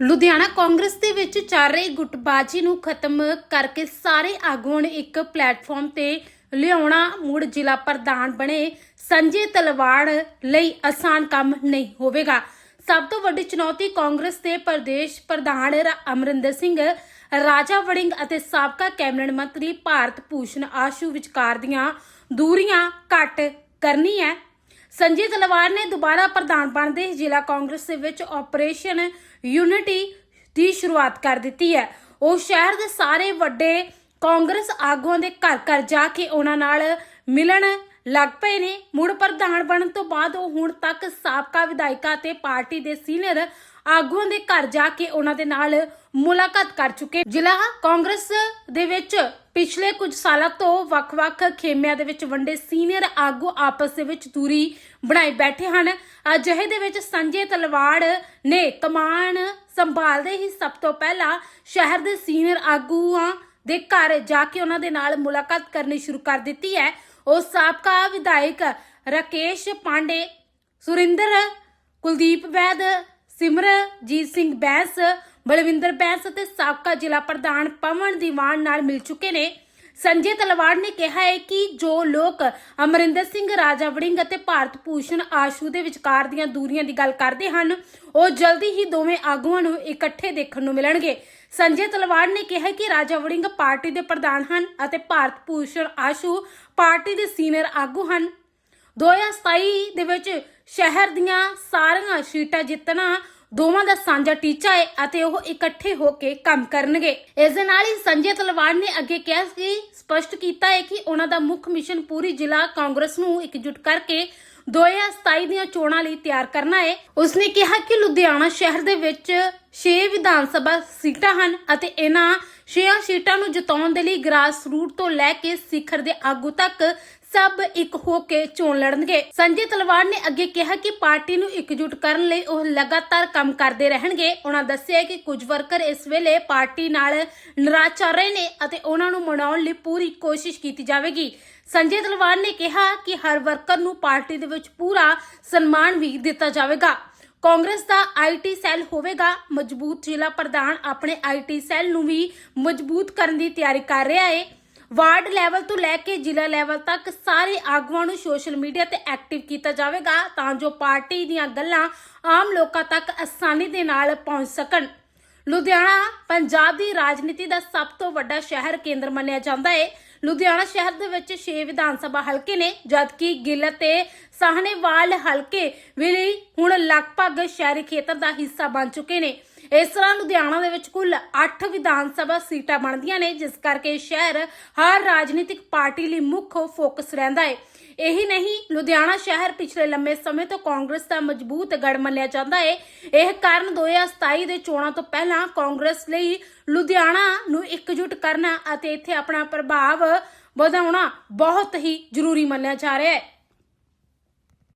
ਲੁਧਿਆਣਾ ਕਾਂਗਰਸ ਦੇ ਵਿੱਚ ਚੱਲ ਰਹੀ ਗੁੱਟਬਾਜੀ ਨੂੰ ਖਤਮ ਕਰਕੇ ਸਾਰੇ ਆਗੂਆਂ ਨੂੰ ਇੱਕ ਪਲੇਟਫਾਰਮ ਤੇ ਲਿਆਉਣਾ ਮੁੜ ਜ਼ਿਲ੍ਹਾ ਪ੍ਰਧਾਨ ਬਣੇ। ਸੰਜੇ ਤਲਵਾੜ ਲਈ ਆਸਾਨ ਕੰਮ ਨਹੀਂ ਹੋਵੇਗਾ। ਸਭ ਤੋਂ ਵੱਡੀ ਚੁਣੌਤੀ ਕਾਂਗਰਸ ਦੇ ਪ੍ਰਦੇਸ਼ ਪ੍ਰਧਾਨ ਅਮਰਿੰਦਰ ਸਿੰਘ, ਰਾਜਾ ਵੜਿੰਗ ਅਤੇ ਸਾਬਕਾ ਕੈਬਨਿਟ ਮੰਤਰੀ ਭਾਰਤ ਭੂਸ਼ਣ ਆਸ਼ੂ ਵਿਚਕਾਰ ਦੀਆਂ ਦੂਰੀਆਂ ਘੱਟ ਕਰਨੀ ਹੈ ਸੰਜੇ ਤਲਵਾਰ ਨੇ ਦੁਬਾਰਾ ਪ੍ਰਧਾਨ ਬਣਦੇ ਜ਼ਿਲ੍ਹਾ ਕਾਂਗਰਸ ਦੇ ਵਿੱਚ ਆਪਰੇਸ਼ਨ ਯੂਨਿਟੀ ਦੀ ਸ਼ੁਰੂਆਤ ਕਰ ਦਿੱਤੀ ਹੈ। ਉਹ ਸ਼ਹਿਰ ਦੇ ਸਾਰੇ ਵੱਡੇ ਕਾਂਗਰਸ ਆਗੂਆਂ ਦੇ ਘਰ ਘਰ ਜਾ ਕੇ ਉਹਨਾਂ ਨਾਲ ਮਿਲਣ ਲੱਗ ਪਏ ਨੇ। ਮੁੜ ਪ੍ਰਧਾਨ ਬਣਨ ਤੋਂ ਬਾਅਦ ਉਹ ਹੁਣ ਤੱਕ ਸਾਬਕਾ ਵਿਧਾਇਕਾਂ ਤੇ ਪਾਰਟੀ ਦੇ ਸੀਨੀਅਰ ਆਗੂਆਂ ਦੇ ਘਰ ਜਾ ਕੇ ਉਹਨਾਂ ਦੇ ਨਾਲ ਮੁਲਾਕਾਤ ਕਰ ਚੁੱਕੇ ਜ਼ਿਲ੍ਹਾ ਕਾਂਗਰਸ ਦੇ ਵਿੱਚ ਪਿਛਲੇ ਕੁਝ ਸਾਲਾਂ ਤੋਂ ਵੱਖ-ਵੱਖ ਖੇਮਿਆਂ ਦੇ ਵਿੱਚ ਵੰਡੇ ਸੀਨੀਅਰ ਆਗੂ ਆਪਸ ਦੇ ਵਿੱਚ ਦੂਰੀ ਬਣਾਈ ਬੈਠੇ ਹਨ। ਅਜਿਹੇ ਦੇ ਵਿੱਚ ਸੰਜੇ ਤਲਵਾੜ ਨੇ ਕਮਾਨ ਸੰਭਾਲਦੇ ਹੀ ਸਭ ਤੋਂ ਪਹਿਲਾਂ ਸ਼ਹਿਰ ਦੇ ਸੀਨੀਅਰ ਆਗੂਆਂ ਦੇ ਘਰ ਜਾ ਕੇ ਉਹਨਾਂ ਦੇ ਨਾਲ ਮੁਲਾਕਾਤ ਕਰਨੀ ਸ਼ੁਰੂ ਕਰ ਦਿੱਤੀ ਹੈ। ਉਹ ਸਾਬਕਾ ਵਿਧਾਇਕ ਰਾਕੇਸ਼ ਪਾਂਡੇ, ਸੁਰਿੰਦਰ, ਕੁਲਦੀਪ ਵੈਦ ਸਿਮਰਜੀਤ ਸਿੰਘ ਬੈਂਸ ਬਲਵਿੰਦਰ ਬੈਂਸ ਅਤੇ ਸਾਬਕਾ ਜ਼ਿਲ੍ਹਾ ਪ੍ਰਧਾਨ ਪਵਨ ਦੀਵਾਨ ਨਾਲ ਮਿਲ ਚੁੱਕੇ ਨੇ। ਸੰਜੇ ਤਲਵਾੜ ਨੇ ਕਿਹਾ ਹੈ ਕਿ ਜੋ ਲੋਕ ਅਮਰਿੰਦਰ ਸਿੰਘ, ਰਾਜਾ ਵੜਿੰਗ ਅਤੇ ਭਾਰਤ ਭੂਸ਼ਣ ਆਸ਼ੂ ਦੇ ਵਿਚਕਾਰ ਦੀਆਂ ਦੂਰੀਆਂ ਦੀ ਗੱਲ ਕਰਦੇ ਹਨ, ਉਹ ਜਲਦੀ ਹੀ ਦੋਵੇਂ ਆਗੂਆਂ ਨੂੰ ਇਕੱਠੇ ਦੇਖਣ ਨੂੰ ਮਿਲਣਗੇ। ਸੰਜੇ ਤਲਵਾੜ ਨੇ ਕਿਹਾ ਕਿ ਰਾਜਾ ਵੜਿੰਗ ਪਾਰਟੀ ਦੇ ਪ੍ਰਧਾਨ ਹਨ ਅਤੇ ਭਾਰਤ ਭੂਸ਼ਣ ਆਸ਼ੂ ਪਾਰਟੀ ਦੇ ਸੀਨੀਅਰ ਆਗੂ ਹਨ। 2027 ਦੇ ਵਿੱਚ ਸ਼ਹਿਰ ਦੀਆਂ ਸਾਰੀਆਂ ਸੀਟਾਂ ਜਿੱਤਣਾ ਦੋਵਾਂ ਦਾ ਸਾਂਝਾ ਟੀਚਾ ਹੈ ਅਤੇ ਉਹ ਇਕੱਠੇ ਹੋ ਕੇ ਕੰਮ ਕਰਨਗੇ। ਇਸ ਦੇ ਨਾਲ ਹੀ ਸੰਜੇ ਤਲਵਾੜ ਨੇ ਅੱਗੇ ਕਿਹਾ ਕਿ ਸਪਸ਼ਟ ਕੀਤਾ ਹੈ ਕਿ ਉਹਨਾਂ ਦਾ ਮੁੱਖ ਮਿਸ਼ਨ ਪੂਰੀ ਜ਼ਿਲ੍ਹਾ ਕਾਂਗਰਸ ਨੂੰ ਇਕਜੁੱਟ ਕਰਕੇ 2027 ਦੀਆਂ ਚੋਣਾਂ ਲਈ ਤਿਆਰ ਕਰਨਾ ਹੈ ਉਸਨੇ ਕਿਹਾ ਕਿ ਲੁਧਿਆਣਾ ਸ਼ਹਿਰ ਦੇ ਵਿੱਚ 6 ਵਿਧਾਨ ਸਭਾ ਸੀਟਾਂ ਹਨ ਅਤੇ ਇਹਨਾਂ 6 ਸੀਟਾਂ ਨੂੰ ਜਿਤਾਉਣ ਦੇ ਲਈ ਗ੍ਰਾਸ ਰੂਟ ਤੋਂ ਲੈ ਕੇ ਸਿਖਰ ਦੇ ਆਗੂ ਤੱਕ ਸਭ ਇੱਕ ਹੋ ਕੇ ਚੋਣ ਲੜਨਗੇ। ਸੰਜੇ ਤਲਵਾੜ ਨੇ ਅੱਗੇ ਕਿਹਾ ਕਿ ਪਾਰਟੀ ਨੂੰ ਇਕਜੁੱਟ ਕਰਨ ਲਈ ਉਹ ਲਗਾਤਾਰ ਕੰਮ ਕਰਦੇ ਰਹਿਣਗੇ। ਉਹਨਾਂ ਦੱਸਿਆ ਕਿ ਕੁਝ ਵਰਕਰ ਇਸ ਵੇਲੇ ਪਾਰਟੀ ਨਾਲ ਨਾਰਾਜ਼ ਚੱਲ ਰਹੇ ਨੇ ਅਤੇ ਉਹਨਾਂ ਨੂੰ ਮਨਾਉਣ ਲਈ ਪੂਰੀ ਕੋਸ਼ਿਸ਼ ਕੀਤੀ ਜਾਵੇਗੀ। ਸੰਜੇ ਤਲਵਾੜ ਨੇ ਕਿਹਾ ਕਿ ਹਰ ਵਰਕਰ ਨੂੰ ਪਾਰਟੀ ਦੇ ਵਿੱਚ ਪੂਰਾ ਸਨਮਾਨ ਵੀ ਦਿੱਤਾ ਜਾਵੇਗਾ। ਕਾਂਗਰਸ ਦਾ ਆਈਟੀ ਸੈੱਲ ਹੋਵੇਗਾ। ਮਜ਼ਬੂਤ ਜ਼ਿਲ੍ਹਾ ਪ੍ਰਧਾਨ ਆਪਣੇ ਆਈਟੀ ਸੈੱਲ ਨੂੰ ਵੀ ਮਜ਼ਬੂਤ ਕਰਨ ਦੀ ਤਿਆਰੀ ਕਰ ਰਿਹਾ ਹੈ। ਵਾਰਡ ਲੈਵਲ ਤੋਂ ਲੈ ਕੇ ਜ਼ਿਲ੍ਹਾ ਲੈਵਲ ਤੱਕ ਸਾਰੇ ਆਗੂਆਂ ਨੂੰ ਸੋਸ਼ਲ ਮੀਡੀਆ ਤੇ ਐਕਟਿਵ ਕੀਤਾ ਜਾਵੇਗਾ ਤਾਂ ਜੋ ਪਾਰਟੀ ਦੀਆਂ ਗੱਲਾਂ ਆਮ ਲੋਕਾਂ ਤੱਕ ਆਸਾਨੀ ਦੇ ਨਾਲ ਪਹੁੰਚ ਸਕਣ। ਲੁਧਿਆਣਾ, ਪੰਜਾਬ ਦੀ ਰਾਜਨੀਤੀ ਦਾ ਸਭ ਤੋਂ ਵੱਡਾ ਸ਼ਹਿਰ ਕੇਂਦਰ ਮੰਨਿਆ ਜਾਂਦਾ ਹੈ ਲੁਧਿਆਣਾ ਸ਼ਹਿਰ ਦੇ ਵਿੱਚ 6 ਵਿਧਾਨ ਸਭਾ ਹਲਕੇ ਨੇ, ਜਦਕਿ ਗਿੱਲ ਤੇ ਸਾਹਨੇਵਾਲ ਹਲਕੇ ਵੀ ਹੁਣ ਲਗਭਗ ਸ਼ਹਿਰੀ ਖੇਤਰ ਦਾ ਹਿੱਸਾ ਬਣ ਚੁੱਕੇ ਨੇ। ਇਸ ਤਰ੍ਹਾਂ ਲੁਧਿਆਣਾ ਦੇ ਵਿੱਚ ਕੁੱਲ 8 ਵਿਧਾਨ ਸਭਾ ਸੀਟਾਂ ਬਣਦੀਆਂ ਨੇ, ਜਿਸ ਕਰਕੇ ਸ਼ਹਿਰ ਹਰ ਰਾਜਨੀਤਿਕ ਪਾਰਟੀ ਲਈ ਮੁੱਖ ਫੋਕਸ ਰਹਿੰਦਾ ਹੈ ਇਹੀ ਨਹੀਂ, ਲੁਧਿਆਣਾ ਸ਼ਹਿਰ ਪਿਛਲੇ ਲੰਮੇ ਸਮੇਂ ਤੋਂ ਕਾਂਗਰਸ ਦਾ ਮਜ਼ਬੂਤ ਗੜ ਮੰਨਿਆ ਜਾਂਦਾ ਹੈ ਇਹ ਕਾਰਨ 2027 ਦੇ ਚੋਣਾਂ ਤੋਂ ਪਹਿਲਾਂ ਕਾਂਗਰਸ ਲਈ ਲੁਧਿਆਣਾ ਨੂੰ ਇਕਜੁੱਟ ਕਰਨਾ ਅਤੇ ਇੱਥੇ ਆਪਣਾ ਪ੍ਰਭਾਵ ਵਧਾਉਣਾ ਬਹੁਤ ਹੀ ਜ਼ਰੂਰੀ ਮੰਨਿਆ ਜਾ ਰਿਹਾ ਹੈ